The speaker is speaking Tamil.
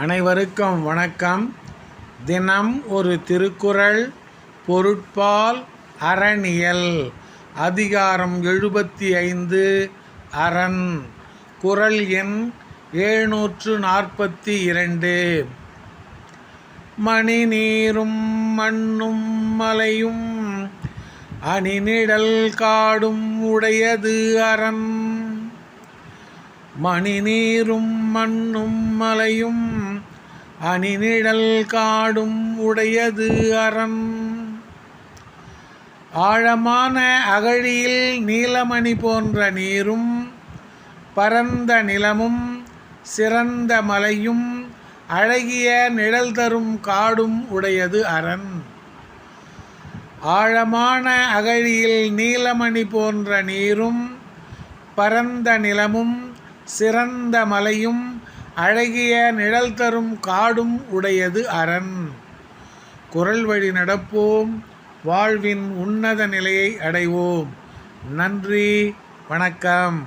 அனைவருக்கும் வணக்கம். தினம் ஒரு திருக்குறள் பொருட்பால் அரணியல் அதிகாரம் எழுபத்தி ஐந்து அரண். குறள் எண் எழுநூற்று நாற்பத்தி இரண்டு. மணி நீரும் மண்ணும் மலையும் அணிநிழல் காடும் உடையது அரண். மணி நீரும் மண்ணும் மலையும் அணிநிழல் காடும் உடையது அரண். ஆழமான அகழியில் நீலமணி போன்ற நீரும் பரந்த நிலமும் சிறந்த மலையும் அழகிய நிழல் தரும் காடும் உடையது அரண். ஆழமான அகழியில் நீலமணி போன்ற நீரும் பரந்த நிலமும் சிறந்த மலையும் அழகிய நிழல் தரும் காடும் உடையது அரண். குரல் வழி நடப்போம் வாழ்வின் உன்னத நிலையை அடைவோம். நன்றி வணக்கம்.